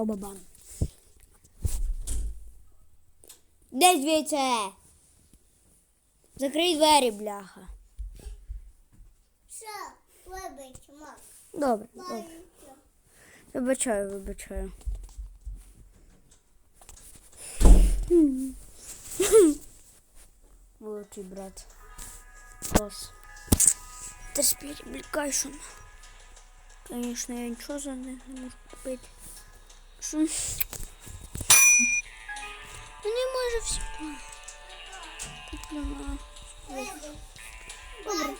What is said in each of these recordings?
Обабан. Де звідси? Закрий двері, бляха. Що? Вибач, мам. Добре, добре. Вибачаю, вибачаю. Молодший брат. Класс. Ты он. Конечно, я ничего за них не можу купити. Що? Ну не може все. Куплено. Добре.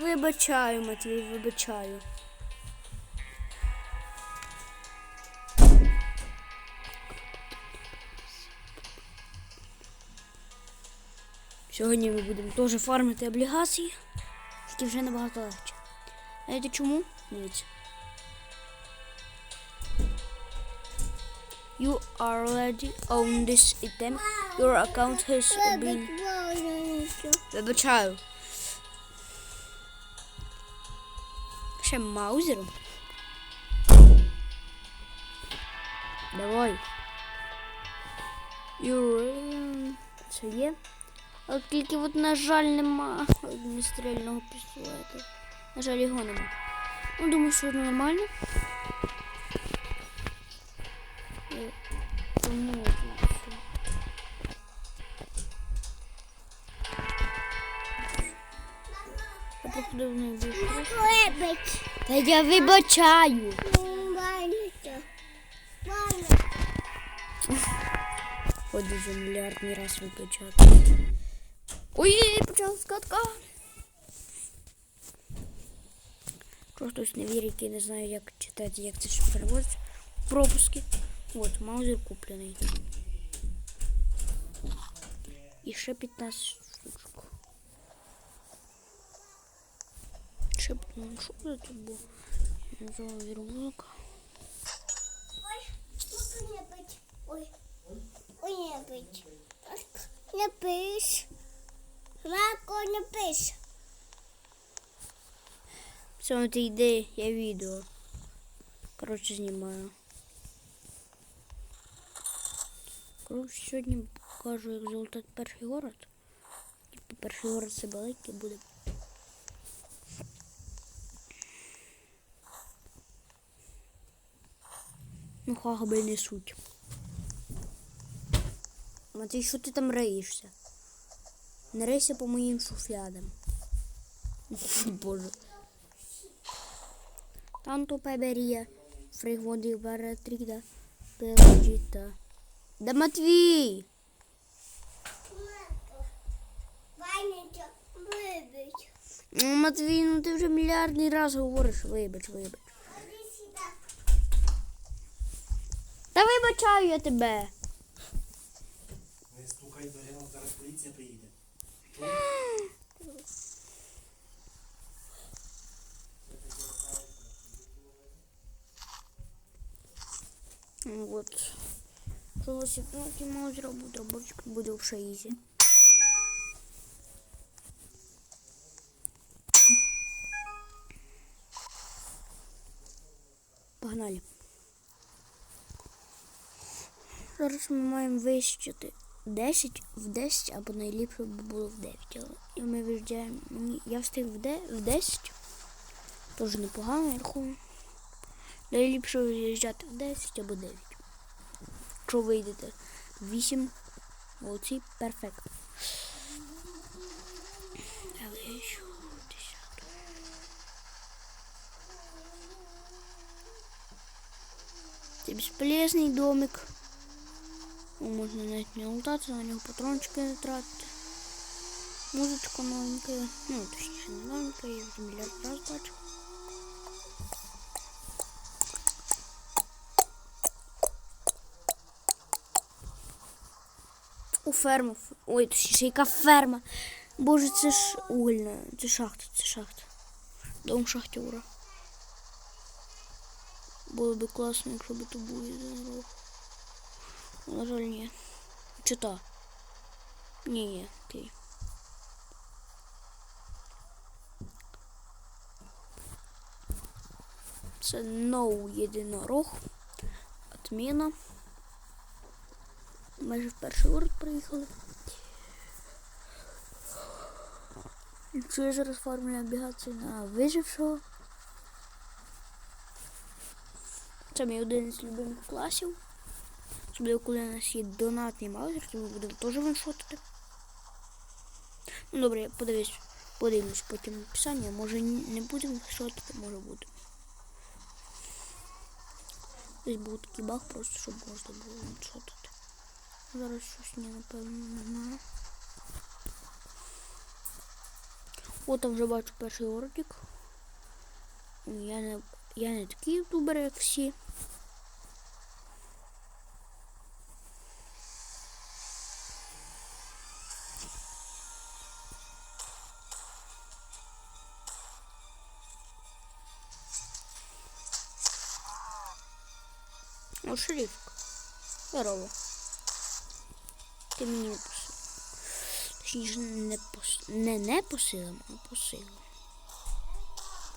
Вибачаю, Матвій, вибачаю. Сьогодні ми будемо теж фармити облігації, тільки вже набагато легше. Знаєте чому? Дивіться. You already own this item. Your account has been... Вибачаю. Ще маузером. Давай. Юр. Це є. Але тільки от, на жаль, нема огнестрільного пістолета. На жаль, його нема. Ну, думаю, що нормально. Тому і все. Я походу в більше. Вибач. Та я вибачаю. Ходи вже мільярдний раз вибачати. Ой, почала скатка. Якщо хтось не вірить і не знає, як читати, як це ж переводиться. Пропуски. От, маузер куплений. І ще 15 штучок. Ще, ну, що це тут було? Назова вірвулка. Ой, ну не бить. Ой. Ой, не бить. Не пиш. Мако, не пиш. Все, це йде, я відео. Коротше, знімаю. Коротше, сьогодні покажу, як залутати перший город. Типу, перший город це великий буде. Ну, хагаби не суть. Матвій, що ти там раїшся? Не рейся по моїм шуфлядам. Боже. Tanto peberia, фригводи баратріда, пелагіта. Да Матвій! Ну, Матвій, ну ти вже мільярдний раз говориш, вибач, вибач. Та вибачаю я тебе. Не стукай дверима, зараз поліція приїде. Ну, Вот. Ви сіпнуті маузера буде, робочик буде в шаїзі. Погнали. Зараз ми маємо вищити 10 в 10, або найліпше було в 9. Але і ми виїжджаємо. Я встиг в 10. Теж непогано, я рахую. Найліпше виїжджати в 10 або 9. Якщо вийдете в 8, молодці, перфект. Але ще 10. Це безполезний домик. Ну, Можна навіть не лутатися, на нього патрончики не тратити. Музичка новенька. Ну, точніше, не новенька, я вже мільярд раз бачив. У ферму. Ой, точніше, яка ферма. Боже, це ж угольна. Це шахта, це шахта. Дом шахтера. Було би класно, якщо б то був єдинорог. На жаль, ні. Чи та? Ні, окей. Це ноу єдинорог. Тміна. Майже в перший город приїхали. І що я зараз фармлю облігації на вижившого. Це мій один з любимих класів. Особливо, коли у нас є донатний маузер, то ми будемо теж ваншотити. Ну добре, я подивлюсь, подивлюсь потім в описанні. Може не будемо ваншотити, може будемо. Десь був такий баг, просто щоб можна було ваншотити. Зараз щось ні, напевно, не знаю. От там вже бачу перший городик. Я не, я не такий ютубер, як всі. О, шерифка. Здорово. Ти мені не посилав. Точніше, не, пос... не, не посилав, а Я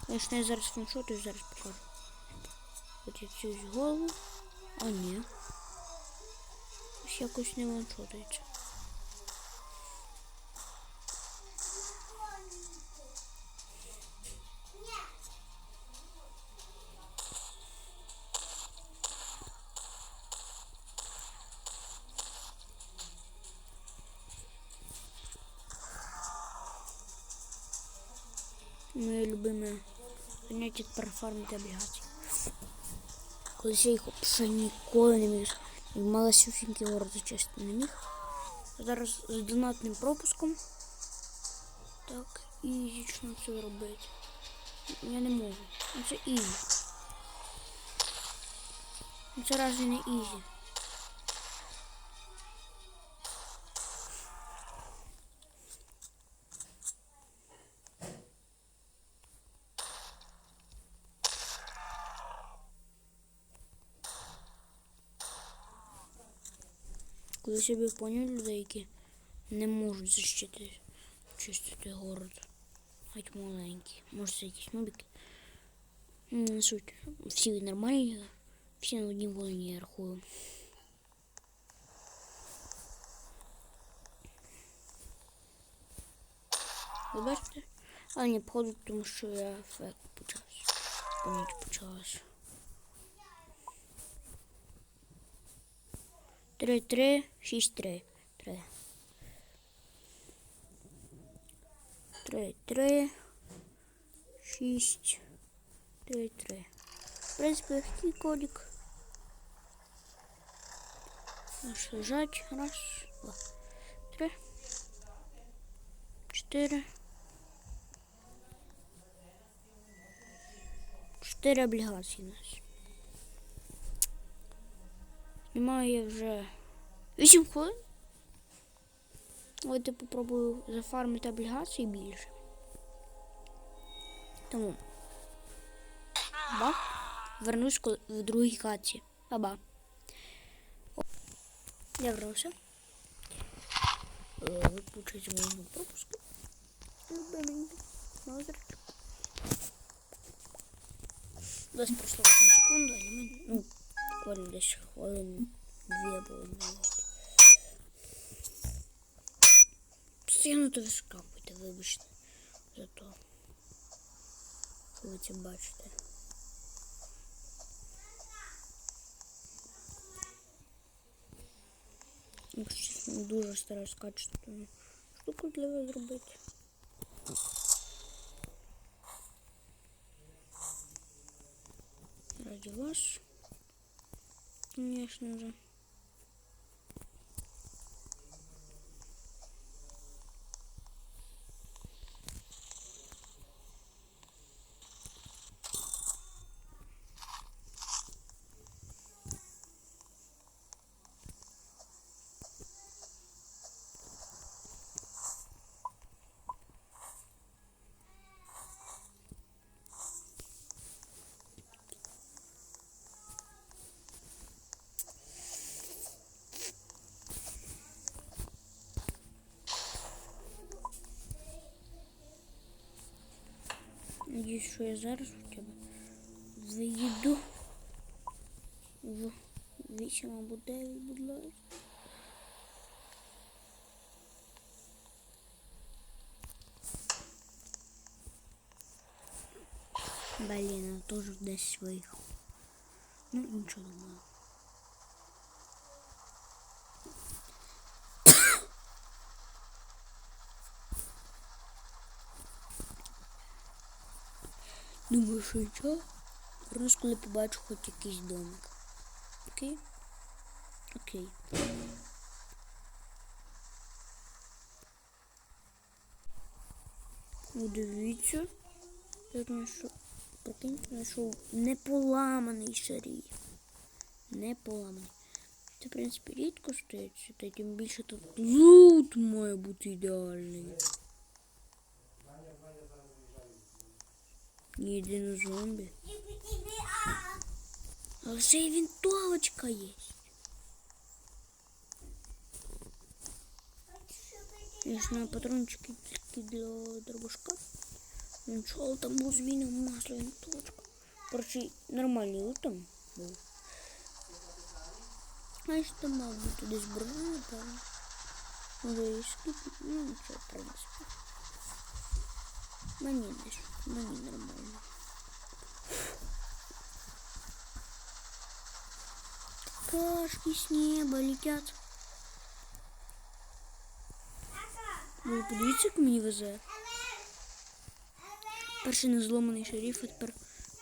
Звісно, я зараз фаншотую, зараз покажу. От я цю голову. А ні. Ось якось не ваншотується. Моє любиме заняття тепер фармити облігації. Колись я їх взагалі ніколи не міг. Як малесюсінький город зачистити не міг. Зараз з донатним пропуском. Так, ізічно це робити. Я не можу. Ну це ізі. Ну це разве не ізі. Ви себе поняли людей, які не можуть защитити чистити город. Хоть маленький. Може це якісь нубики. Ну, не суть. Всі нормальні, всі на одній волні я рахую. Ви бачите? А не походу, тому що я фек почався. Понять почалась. 3, 3, 6, 3, 3. 3, 3, 6, 3, 3. В принципі, легкий кодик. Наш лежать. Раз, два, три, Четыре. Чотири облігації у нас. Я вже 8 хвилин. Давайте попробую зафармити облігації більше. Тому. Ба. Вернусь в другій хаті. Аба. Я вернувся. Е, Виключить мою. Лазерчик. Десь пройшло 8 секунд, а ми, ну, буквально десь хвилин дві або одна. Постійно то вискакуйте, вибачте за то. що Ви це бачите. Якщо дуже стараюсь качественну штуку для вас зробити. Ради вас, конечно же. Надіюсь, що я зараз хоча б вийду в 8 або 9, будь ласка. Блін, я теж десь виїхав. Ну, нічого думаю. Думаю, що що? Раз коли побачу хоч якийсь домик. Окей? Окей. Дивіться. Я знайшов. Прикиньте, знайшов неполаманий шарій. Неполаманий. Це, в принципі, рідко стається, та тим більше тут лут має бути ідеальний. Ні єдине зомбі. Іди, іди, а. Але ще й вінтовочка є. Звісно, патрончики тільки для дробашка. Нічого, там був зміна масло вінтовочка. Короче, нормальний лут там був. Знаєш, там мав бути десь броня, напевно. Може і скіп, ну нічого, в принципі. Мені десь, мені нормально. Кашки с неба летят. Ви подивіться, як мені везе. Перший незломаний шериф, а тепер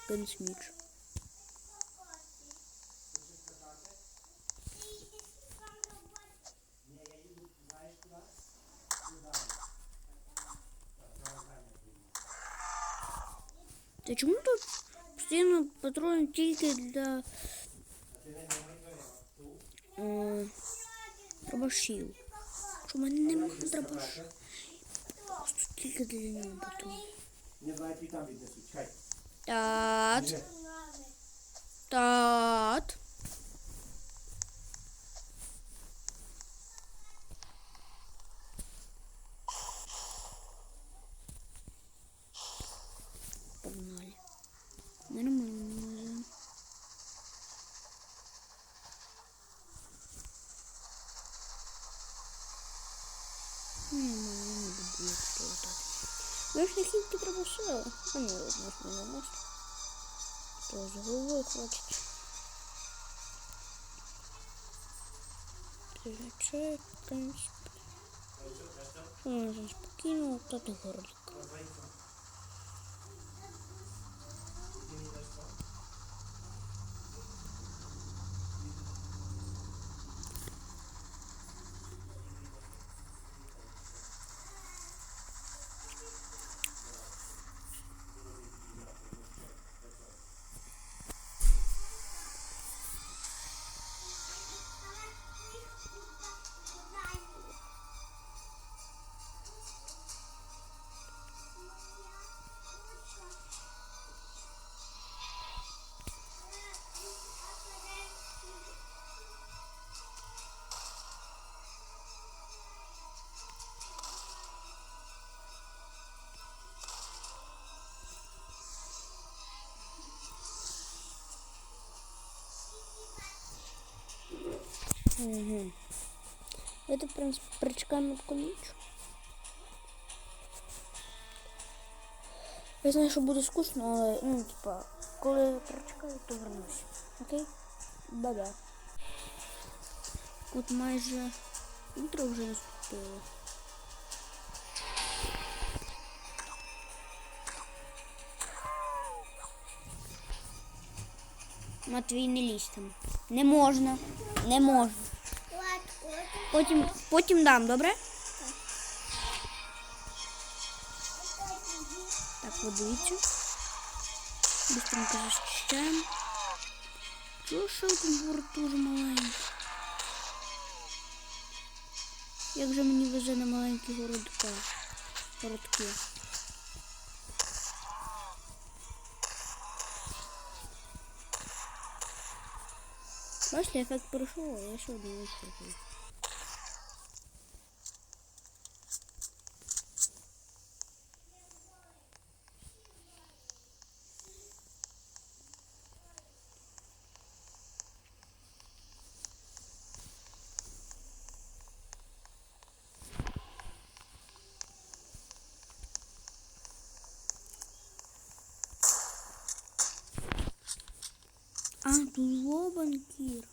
гансміч. Та чому тут постійно патрони тільки для е, дробашів? Що в мене немає дробашів. Просто тільки для нього патрони. Не знаю, там віднесуть. Чекай. Тат. Тат. Погнали. Нормально. Ні, ну, я не буду їх прилетати. Хітки треба все. А ні, можна не можна. То з головою хватить. Чай, в принципі. Можна спокійно лутати горлик. Это, в принципі, причекаємо таку ніч. Я знаю, що буде скучно, але, ну, типа, коли я прочекаю, то вернусь. Окей? Бай-бай. От майже утро вже наступило. Матвій, не лізь там. Не можна. Не можна. Потім, потім дам, добре? Так, водичку. Быстренько ще один город дуже маленький? Як же мені везе на маленькі городка? Городки. Бачите, ефект пройшов, а я ще одну вистрілю. А, тут во банкір.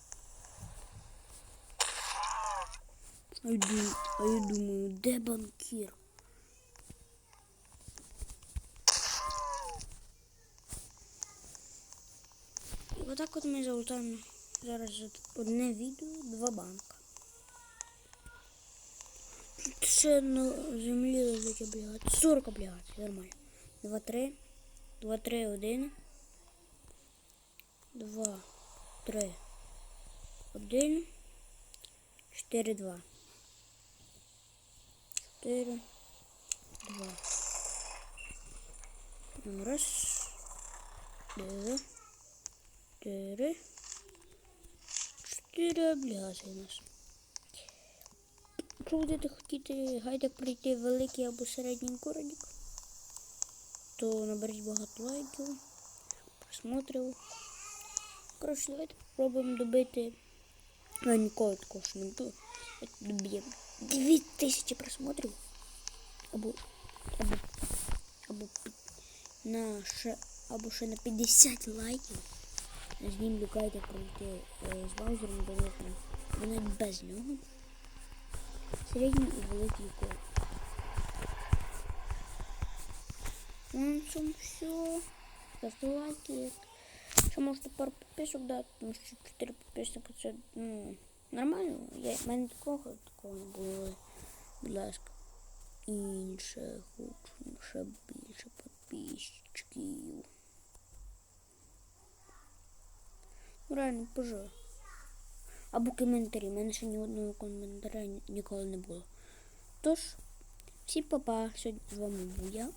А я, думаю, а я думаю, де банкір? Отак от ми залутаємо зараз за одне відео, два банка. Тут ще на землі лежить облігації. 40 облігацій, нормально. 2, 3, 2, 3, 1. 2, 3, 1, 4, 2. 4, 2. Ну, раз, два, чотири, чотири облігації у нас. Якщо будете хотіти гайдик прийти в великий або середній городик, то наберіть багато лайків, просмотрів. Коротше, давайте спробуємо добити. Я ніколи такого ж не буду. Доб'ємо 2000 просмотрів. Або, або, або на ще, або ще на 50 лайків. Знімлю гайди пройти е, з Баузером великим. Або навіть без нього. Середній і великий код. Ну, на цьому все. Ставте лайки. Ще можете пару підписок дати, тому що 4 підписника це ну, нормально. Я, в мене такого, такого не було. Будь ласка. Інше хочу ще більше підписчиків. Ну, реально, пожалуй. Або коментарі. У мене ще ні одного коментаря ні- ніколи не було. Тож, всім папа. Сьогодні з вами був я.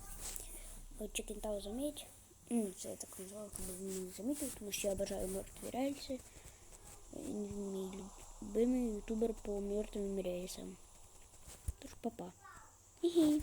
Чекінтау заміть. Ну, це я так назвала, щоб ви мене не замітили, тому що я бажаю мертві рельси. Він мій любимий ютубер по мертвим рейсам. Тож, папа. Хі-хі.